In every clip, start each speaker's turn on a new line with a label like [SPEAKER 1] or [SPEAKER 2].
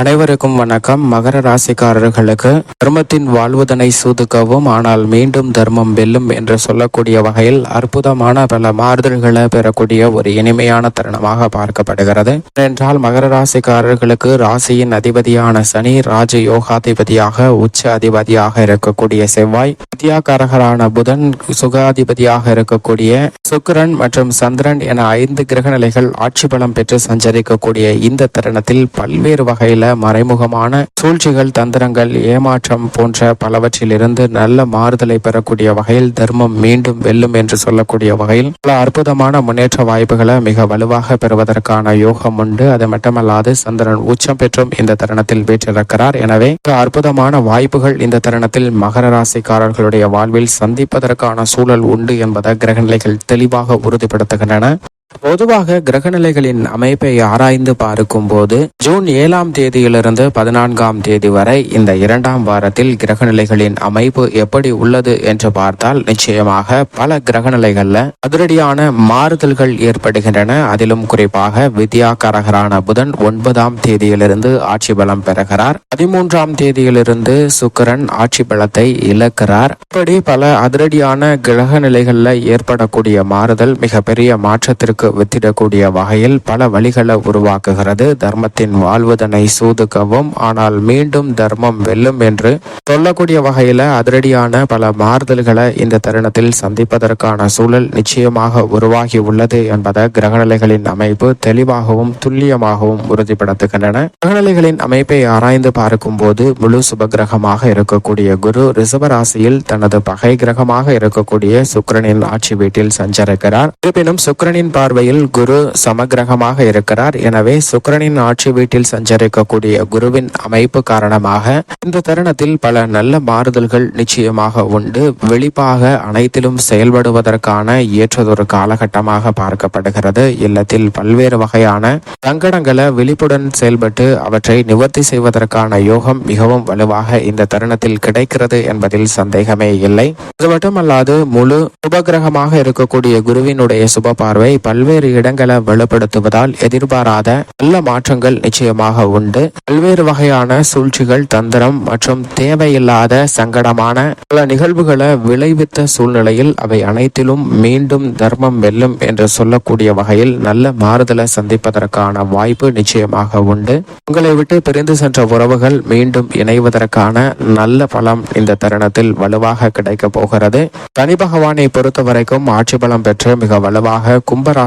[SPEAKER 1] அனைவருக்கும் வணக்கம். மகர ராசிக்காரர்களுக்கு தர்மத்தின் வாழ்வதனை சூதுக்கவும் ஆனால் மீண்டும் தர்மம் வெல்லும் என்று சொல்லக்கூடிய வகையில் அற்புதமான பல மாறுதல்களை பெறக்கூடிய ஒரு இனிமையான தருணமாக பார்க்கப்படுகிறது. என்றால் மகர ராசிக்காரர்களுக்கு ராசியின் அதிபதியான சனி ராஜ யோகாதிபதியாக உச்ச அதிபதியாக இருக்கக்கூடிய செவ்வாய் வித்யாகாரகரான புதன் சுகாதிபதியாக இருக்கக்கூடிய சுக்கிரன் மற்றும் சந்திரன் என ஐந்து கிரகநிலைகள் ஆட்சி பலம் பெற்று சஞ்சரிக்கக்கூடிய இந்த தருணத்தில் பல்வேறு வகையில் மறைமுகமான சூழ்ச்சிகள் தந்திரங்கள் ஏமாற்றம் போன்ற பலவற்றிலிருந்து நல்ல மாறுதலை பெறக்கூடிய வகையில் தர்மம் மீண்டும் வெல்லும் என்று சொல்லக்கூடிய வகையில் பல அற்புதமான முன்னேற்ற வாய்ப்புகளை மிக வலுவாக பெறுவதற்கான யோகம் உண்டு. அது மட்டுமல்லாது சந்திரன் உச்சம் பெற்றும் இந்த தருணத்தில் வீற்றிருக்கிறார். எனவே அற்புதமான வாய்ப்புகள் இந்த தருணத்தில் மகர ராசிக்காரர்களுடைய வாழ்வில் சந்திப்பதற்கான சூழல் உண்டு என்பதை கிரகநிலைகள் தெளிவாக உறுதிப்படுத்துகின்றன. பொதுவாக கிரகநிலைகளின் அமைப்பை ஆராய்ந்து பார்க்கும் போது ஜூன் ஏழாம் தேதியிலிருந்து பதினான்காம் தேதி வரை இந்த இரண்டாம் வாரத்தில் கிரகநிலைகளின் அமைப்பு எப்படி உள்ளது என்று பார்த்தால் நிச்சயமாக பல கிரகநிலைகள்ல அதிரடியான மாறுதல்கள் ஏற்படுகின்றன. அதிலும் குறிப்பாக வித்யா கரகரான புதன் ஒன்பதாம் தேதியிலிருந்து ஆட்சி பலம் பெறுகிறார். பதிமூன்றாம் தேதியிலிருந்து சுக்கரன் ஆட்சி பலத்தை இழக்கிறார். இப்படி பல அதிரடியான கிரகநிலைகள்ல ஏற்படக்கூடிய மாறுதல் மிகப்பெரிய மாற்றத்திற்கு வித்திடக்கூடிய வகையில் பல வழிகளை உருவாக்குகிறது. தர்மத்தின் வாழ்வதனை சூதுக்கவும் ஆனால் மீண்டும் தர்மம் வெல்லும் என்று சொல்லக்கூடிய வகையில அதிரடியான பல மாறுதல்களை இந்த தருணத்தில் சந்திப்பதற்கான சூழல் நிச்சயமாக உருவாகி உள்ளது என்பதை கிரகநிலைகளின் அமைப்பு தெளிவாகவும் துல்லியமாகவும் உறுதிப்படுத்துகின்றன. கிரகநிலைகளின் அமைப்பை ஆராய்ந்து பார்க்கும் போது முழு சுபகிரகமாக இருக்கக்கூடிய குரு ரிசவராசியில் தனது பகை கிரகமாக இருக்கக்கூடிய சுக்கரனின் ஆட்சி வீட்டில் சஞ்சரிக்கிறார். இருப்பினும் சுக்கிரனின் பார்வையில் குரு சமகிரகமாக இருக்கிறார். எனவே சுக்கரனின் ஆட்சி வீட்டில் சஞ்சரிக்கக்கூடிய குருவின் அமைப்பு காரணமாக இந்த தருணத்தில் பல நல்ல மாறுதல்கள் நிச்சயமாக உண்டு. வெளிப்பாக அனைத்திலும் செயல்படுவதற்கான ஏற்றதொரு காலகட்டமாக பார்க்கப்படுகிறது. இல்லத்தில் பல்வேறு வகையான சங்கடங்களை விழிப்புடன் செயல்பட்டு அவற்றை நிவர்த்தி செய்வதற்கான யோகம் மிகவும் வலுவாக இந்த தருணத்தில் கிடைக்கிறது என்பதில் சந்தேகமே இல்லை. அது மட்டுமல்லாது முழு உபகிரகமாக இருக்கக்கூடிய குருவினுடைய சுப பார்வை பல பல்வேறு இடங்களை வலுப்படுத்துவதால் எதிர்பாராத நல்ல மாற்றங்கள் நிச்சயமாக உண்டு. பல்வேறு வகையான சூழ்ச்சிகள் தந்திரம் மற்றும் தேவையில்லாத சங்கடமான பல நிகழ்வுகளை விளைவித்த சூழ்நிலையில் அவை அனைத்திலும் மீண்டும் தர்மம் வெல்லும் என்று சொல்லக்கூடிய வகையில் நல்ல மாறுதலை சந்திப்பதற்கான வாய்ப்பு நிச்சயமாக உண்டு. உங்களை விட்டு பிரிந்து சென்ற உறவுகள் மீண்டும் இணைவதற்கான நல்ல பலம் இந்த தருணத்தில் வலுவாக கிடைக்க போகிறது. தனி பகவானை பொறுத்த வரைக்கும் ஆட்சி பலம் பெற்று மிக வலுவாக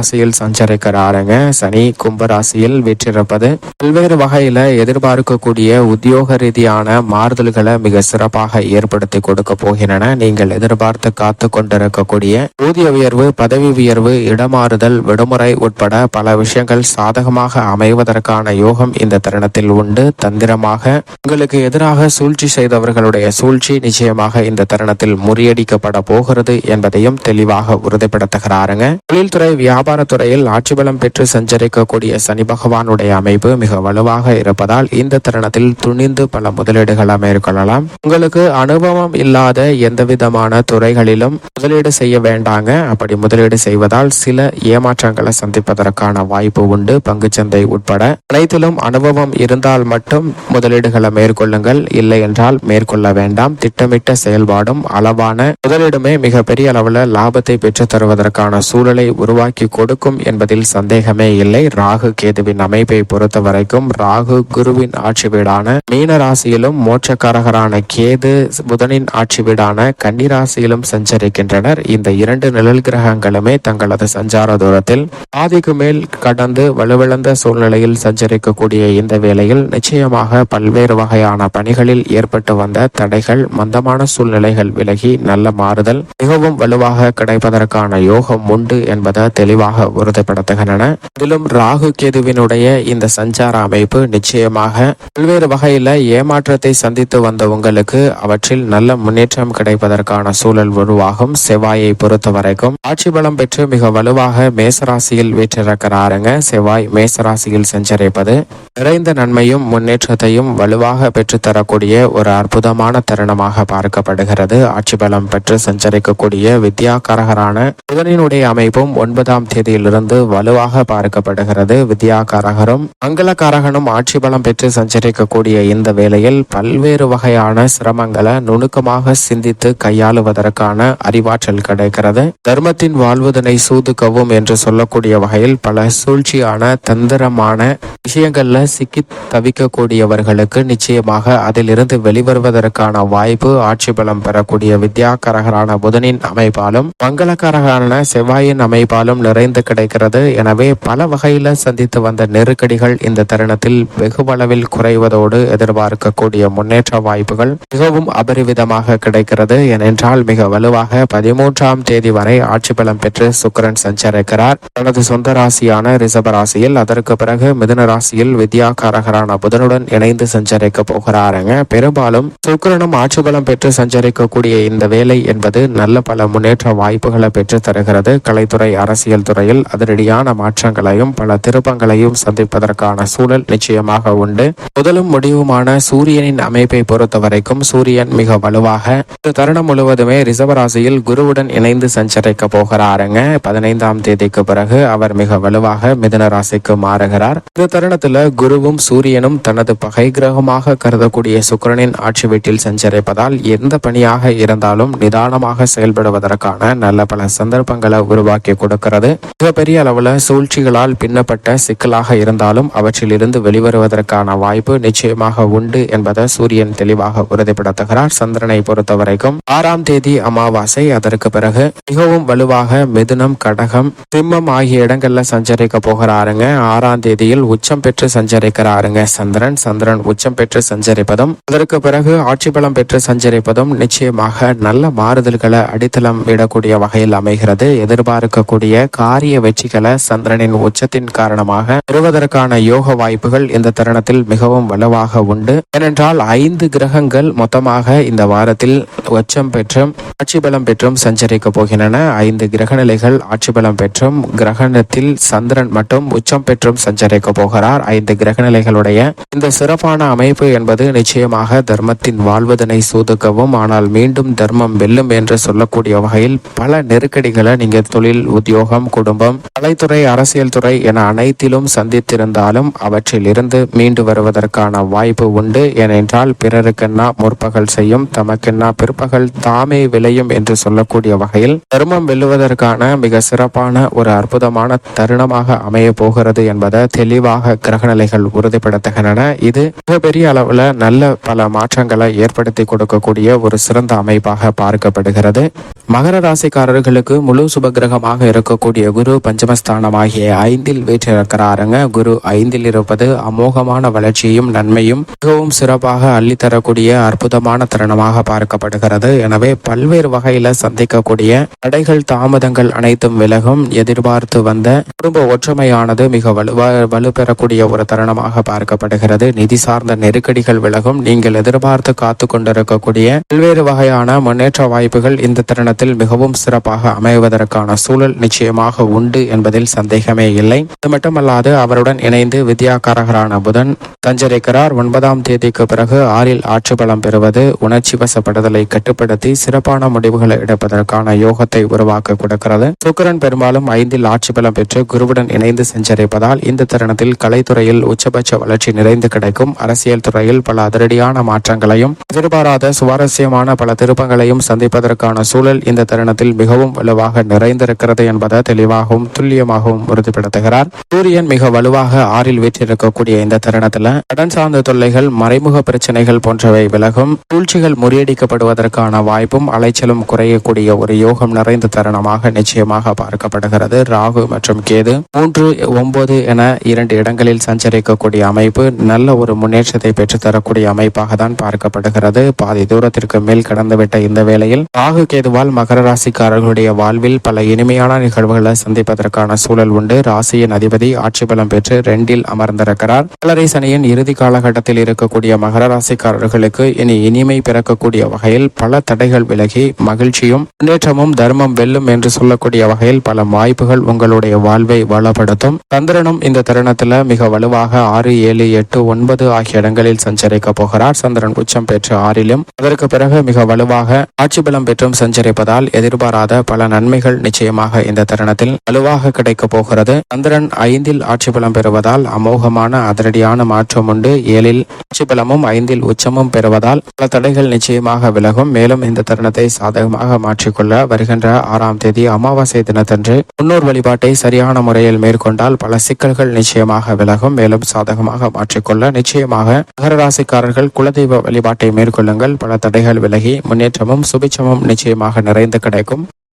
[SPEAKER 1] கும்பராசியில் சஞ்சரிக்கிறாருங்க. சனி கும்பராசியில் வீற்றிருப்பது பல்வேறு வகையில எதிர்பார்க்கக்கூடிய உத்தியோக ரீதியான மாறுதல்களை மிக சிறப்பாக ஏற்படுத்தி கொடுக்க போகின்றன. நீங்கள் எதிர்பார்த்து காத்து கொண்டிருக்கக்கூடிய ஊதிய உயர்வு பதவி உயர்வு இடமாறுதல் விடுமுறை உட்பட பல விஷயங்கள் சாதகமாக அமைவதற்கான யோகம் இந்த தருணத்தில் உண்டு. தந்திரமாக உங்களுக்கு எதிராக சூழ்ச்சி செய்தவர்களுடைய சூழ்ச்சி நிச்சயமாக இந்த தருணத்தில் முறியடிக்கப்பட போகிறது என்பதையும் தெளிவாக உறுதிப்படுத்துகிறாருங்க. தொழில்துறை வியாபார வியாபாரத்துறையில் ஆட்சி பலம் பெற்று சஞ்சரிக்கக்கூடிய சனி பகவானுடைய அமைப்பு மிக வலுவாக இருப்பதால் இந்த தருணத்தில் துணிந்து பல முதலீடுகளை மேற்கொள்ளலாம். உங்களுக்கு அனுபவம் இல்லாத எந்த விதமான துறைகளிலும் முதலீடு செய்ய வேண்டாங்க. அப்படி முதலீடு செய்வதால் சில ஏமாற்றங்களை சந்திப்பதற்கான வாய்ப்பு உண்டு. பங்குச்சந்தை உட்பட அனைத்திலும் அனுபவம் இருந்தால் மட்டும் முதலீடுகளை மேற்கொள்ளுங்கள். இல்லை என்றால் மேற்கொள்ள வேண்டாம். திட்டமிட்ட செயல்பாடும் அளவான முதலீடுமே மிகப்பெரிய அளவில் லாபத்தை பெற்று தருவதற்கான சூழலை உருவாக்கி கொடுக்கும் என்பதில் சந்தேகமே இல்லை. ராகு கேதுவின் அமைப்பை பொறுத்த வரைக்கும் ராகு குருவின் ஆட்சி வீடான மீன ராசியிலும் மோட்சக்காரகரான கேது புதனின் ஆட்சி வீடான கன்னி ராசியிலும் சஞ்சரிக்கின்றனர். இந்த இரண்டு நிழல் கிரகங்களுமே தங்களது சஞ்சார தூரத்தில் பாதிக்கு மேல் கடந்து வலுவிழந்த சூழ்நிலையில் சஞ்சரிக்கக்கூடிய இந்த வேளையில் நிச்சயமாக பல்வேறு வகையான பணிகளில் ஏற்பட்டு வந்த தடைகள் மந்தமான சூழ்நிலைகள் விலகி நல்ல மாறுதல் மிகவும் வலுவாக கிடைப்பதற்கான யோகம் உண்டு என்பதை தெளிவாக உறுதிப்படுத்துகின்றன. அதிலும் ராகு கேதுவினுடைய இந்த சஞ்சார அமைப்பு நிச்சயமாக பல்வேறு வகையில ஏமாற்றத்தை சந்தித்து வந்த உங்களுக்கு அவற்றில் நல்ல முன்னேற்றம் கிடைப்பதற்கான சூழல் உருவாகும். செவ்வாயை பொறுத்த வரைக்கும் ஆட்சி பலம் பெற்று மிக வலுவாக மேசராசியில் வீற்றிருக்கிறாருங்க. செவ்வாய் மேசராசியில் சஞ்சரிப்பது நிறைந்த நன்மையும் முன்னேற்றத்தையும் வலுவாக பெற்றுத்தரக்கூடிய ஒரு அற்புதமான தருணமாக பார்க்கப்படுகிறது. ஆட்சி பலம் பெற்று சஞ்சரிக்கக்கூடிய வித்யாகரகரான புதனினுடைய அமைப்பும் ஒன்பதாம் தேதியிலிருந்து வலுவாக பார்க்கப்படுகிறது. வித்யாகாரகரும் மங்களகாரகனும் ஆட்சி பலம் பெற்று சஞ்சரிக்கக்கூடிய இந்த வேளையில் பல்வேறு வகையான சிரமங்களை நுணுக்கமாக சிந்தித்து கையாளுவதற்கான அறிவாற்றல் கிடைக்கிறது. தர்மத்தின் வாழ்வதனை சூதுக்கவும் என்று சொல்லக்கூடிய வகையில் பல சூழ்ச்சியான தந்திரமான விஷயங்கள்ல சிக்கி தவிக்கக்கூடியவர்களுக்கு நிச்சயமாக அதிலிருந்து வெளிவருவதற்கான வாய்ப்பு ஆட்சி பலம் பெறக்கூடிய வித்யாகரகரான புதனின் அமைப்பாலும் மங்களகரகரான செவ்வாயின் அமைப்பாலும் நிறைந்து கிடைக்கிறது. எனவே பல வகையில சந்தித்து வந்த நெருக்கடிகள் இந்த தருணத்தில் வெகுவளவில் குறைவதோடு எதிர்பார்க்கக்கூடிய முன்னேற்ற வாய்ப்புகள் மிகவும் அபரிவிதமாக கிடைக்கிறது. ஏனென்றால் மிக வலுவாக பதிமூன்றாம் தேதி வரை ஆட்சி பலம் பெற்று சுக்கரன் சஞ்சரிக்கிறார். தனது சொந்த ராசியான ரிஷப ராசியில் அதற்கு பிறகு மிதுன ராசியில் வித்யாகாரகரான புதனுடன் இணைந்து சஞ்சரிக்க போகிறாருங்க. பெரும்பாலும் சுக்கரனும் ஆட்சி பலம் பெற்று சஞ்சரிக்கக்கூடிய இந்த வேலை என்பது நல்ல பல முன்னேற்ற வாய்ப்புகளை பெற்று தருகிறது. கலைத்துறை அரசியல் துறையில் அதிரடியான மாற்றங்களையும் பல திருப்பங்களையும் சந்திப்பதற்கான சூழல் நிச்சயமாக உண்டு. முதலும் முடிவுமான சூரியனின் அமைப்பை பொறுத்த வரைக்கும் சூரியன் மிக வலுவாக இந்த தருணம் முழுவதுமே ரிசவராசியில் குருவுடன் இணைந்து சஞ்சரிக்க போகிறாருங்க. பதினைந்தாம் தேதிக்கு பிறகு அவர் மிக வலுவாக மிதன ராசிக்கு மாறுகிறார். இந்த தருணத்துல குருவும் சூரியனும் தனது பகை கிரகமாக கருதக்கூடிய சுக்கிரனின் ஆட்சி வீட்டில் சஞ்சரிப்பதால் எந்த பணியாக இருந்தாலும் நிதானமாக செயல்படுவதற்கான நல்ல பல சந்தர்ப்பங்களை உருவாக்கி கொடுக்கிறது. மிகப்பெரிய அளவுல சூழ்ச்சிகளால் பின்னப்பட்ட சிக்கலாக இருந்தாலும் அவற்றிலிருந்து வெளிவருவதற்கான வாய்ப்பு நிச்சயமாக உண்டு என்பதை சூரியன் தெளிவாக உறுதிப்படுத்துகிறார் சந்திரனை பொறுத்த வரைக்கும் ஆறாம் தேதி அமாவாசை அதற்கு பிறகு மிகவும் வலுவாக மிதுனம் கடகம் சிம்மம் ஆகிய இடங்கள்ல சஞ்சரிக்க போகிறாருங்க. ஆறாம் தேதியில் உச்ச உச்சம் பெற்று சஞ்சரிக்கிறாருங்க சந்திரன். சந்திரன் உச்சம் பெற்று சஞ்சரிப்பதும் அதற்கு பிறகு ஆட்சி பலம் பெற்று சஞ்சரிப்பதும் நிச்சயமாக நல்ல மாறுதல்களை அடித்தளம் விடக்கூடிய வகையில் அமைகிறது. எதிர்பார்க்கக்கூடிய காரிய வெற்றிகளை சந்திரனின் உச்சத்தின் காரணமாக பெறுவதற்கான யோக வாய்ப்புகள் இந்த தருணத்தில் மிகவும் வலுவாக உண்டு. ஏனென்றால் ஐந்து கிரகங்கள் மொத்தமாக இந்த வாரத்தில் உச்சம் பெற்றும் ஆட்சி பலம் பெற்றும் சஞ்சரிக்க போகின்றன. ஐந்து கிரக நிலைகள் ஆட்சி பலம் பெற்றும் கிரகணத்தில் சந்திரன் மட்டும் உச்சம் பெற்றும் சஞ்சரிக்க போகிறார் ஐந்து கிரக நிலைகளுடைய இந்த சிறப்பான அமைப்பு என்பது நிச்சயமாக தர்மத்தின் வாழ்வதனை சூதுக்கவும் ஆனால் மீண்டும் தர்மம் வெல்லும் என்று சொல்லக்கூடிய வகையில் பல நெருக்கடிகளை நீங்க தொழில் உத்தியோகம் குடும்பம் கலைத்துறை அரசியல் துறை என அனைத்திலும் சந்தித்திருந்தாலும் அவற்றில் இருந்து மீண்டு வருவதற்கான வாய்ப்பு உண்டு. ஏனென்றால் பிறருக்கென்னா முற்பகல் செய்யும் தமக்கென்னா பிற்பகல் தாமே விளையும் என்று சொல்லக்கூடிய வகையில் தர்மம் வெல்லுவதற்கான மிக சிறப்பான ஒரு அற்புதமான தருணமாக அமைய போகிறது என்பதை தெளிவாக கிரகநிலைகள் உறுதிப்படுத்துகின்றன. இது மிகப்பெரிய அளவுல நல்ல பல மாற்றங்களை ஏற்படுத்தி கொடுக்கக்கூடிய ஒரு சிறந்த அமைப்பாக பார்க்கப்படுகிறது. மகர ராசிக்காரர்களுக்கு முழு சுபகிரகமாக இருக்கக்கூடிய குரு பஞ்சமஸ்தானமாகிய ஐந்தில் வீற்றிருக்கிறாருங்க. குரு ஐந்தில் இருப்பது அமோகமான வளர்ச்சியும் நன்மையும் மிகவும் சிறப்பாக அள்ளித்தரக்கூடிய அற்புதமான தருணமாக பார்க்கப்படுகிறது. எனவே பல்வேறு வகையில சந்திக்கக்கூடிய தடைகள் தாமதங்கள் அனைத்தும் விலகும். எதிர்பார்த்து வந்த குடும்ப ஒற்றுமையானது மிக வலுவா வலுப்பெறக்கூடிய ஒரு தருணமாக பார்க்கப்படுகிறது. நிதி சார்ந்த நெருக்கடிகள் விலகும். நீங்கள் எதிர்பார்த்து காத்து கொண்டிருக்கக்கூடிய பல்வேறு வகையான முன்னேற்ற வாய்ப்புகள் இந்த தருணத்தில் மிகவும் சிறப்பாக அமைவதற்கான சூழல் நிச்சயமாக உண்டு என்பதில் சந்தேகமே இல்லை. அது மட்டுமல்லாது அவருடன் இணைந்து வித்யாகாரகரான புதன் சஞ்சரிக்கிறார் ஒன்பதாம் தேதிக்கு பிறகு ஆறில் ஆட்சி பலம் பெறுவது உணர்ச்சி வசப்படுதலை கட்டுப்படுத்தி சிறப்பான முடிவுகளை எடுப்பதற்கான யோகத்தை உருவாக்க கொடுக்கிறது. சுக்கிரன் பெரும்பாலும் ஐந்தில் ஆட்சி பலம் பெற்று குருவுடன் இணைந்து சஞ்சரிப்பதால் இந்த தருணத்தில் கலைத்துறையில் உச்சபட்ச வளர்ச்சி நிறைந்து கிடைக்கும். அரசியல் துறையில் பல அதிரடியான மாற்றங்களையும் எதிர்பாராத சுவாரஸ்யமான பல திருப்பங்களையும் சந்திப்பதற்கான சூழல் இந்த தருணத்தில் மிகவும் வலுவாக நிறைந்திருக்கிறது என்பதை தெளிவாகவும் துல்லியமாகவும் உறுதிப்படுத்துகிறார். சூரியன் மிக வலுவாக ஆறில் வீற்றிருக்கக்கூடிய இந்த தருணத்துல கடன் சார்ந்த தொல்லைகள் மறைமுக பிரச்சனைகள் போன்றவை விலகும். சூழ்ச்சிகள் முறியடிக்கப்படுவதற்கான வாய்ப்பும் அலைச்சலும் குறையக்கூடிய ஒரு யோகம் நிறைந்த தருணமாக நிச்சயமாக பார்க்கப்படுகிறது. ராகு மற்றும் கேது மூன்று ஒன்பது என இரண்டு இடங்களில் சஞ்சரிக்கக்கூடிய அமைப்பு நல்ல ஒரு முன்னேற்றத்தை பெற்றுத்தரக்கூடிய அமைப்பாக தான் பார்க்கப்படுகிறது. பாதி தூரத்திற்கு மேல் கடந்துவிட்ட இந்த வேளையில் ராகு கேதுவால் மகர ராசிக்காரர்களுடைய வாழ்வில் பல இனிமையான நிகழ்வுகளை சந்திப்பதற்கான சூழல் உண்டு. ராசியின் அதிபதி ஆட்சி பலம் பெற்று ரெண்டில் அமர்ந்திருக்கிறார். கலரை சனியின் இறுதி காலகட்டத்தில் இருக்கக்கூடிய மகர ராசிக்காரர்களுக்கு இனி இனிமை பிறக்கக்கூடிய வகையில் பல தடைகள் விலகி மகிழ்ச்சியும் முன்னேற்றமும் தர்மம் வெல்லும் என்று சொல்லக்கூடிய வகையில் பல வாய்ப்புகள் உங்களுடைய வாழ்வை வளப்படுத்தும். சந்திரனும் இந்த தருணத்துல மிக வலுவாக ஆறு ஏழு எட்டு ஒன்பது ஆகிய இடங்களில் சஞ்சரிக்க போகிறார். சந்திரன் உச்சம் பெற்று ஆறிலும் அதற்கு பிறகு மிக வலுவாக ஆட்சி பலம் பெற்றும் சஞ்சரிப்ப இருப்பதால் எதிர்பாராத பல நன்மைகள் நிச்சயமாக இந்த தருணத்தில் வலுவாக கிடைக்கப் போகிறது. சந்திரன் ஐந்தில் ஆட்சி பலம் பெறுவதால் அமோகமான அதிரடியான மாற்றம் உண்டு. ஏழில் ஆட்சி பலமும் ஐந்தில் உச்சமும் பெறுவதால் பல தடைகள் நிச்சயமாக விலகும். மேலும் இந்த தருணத்தை சாதகமாக மாற்றிக்கொள்ள வருகின்ற ஆறாம் தேதி அமாவாசை தினத்தன்று முன்னோர் வழிபாட்டை சரியான முறையில் மேற்கொண்டால் பல சிக்கல்கள் நிச்சயமாக விலகும். மேலும் சாதகமாக மாற்றிக்கொள்ள நிச்சயமாக மகரராசிக்காரர்கள் குலதெய்வ வழிபாட்டை மேற்கொள்ளுங்கள். பல தடைகள் விலகி முன்னேற்றமும் சுபிச்சமும் நிச்சயமாக நிறைந்து கிடைக்கும்.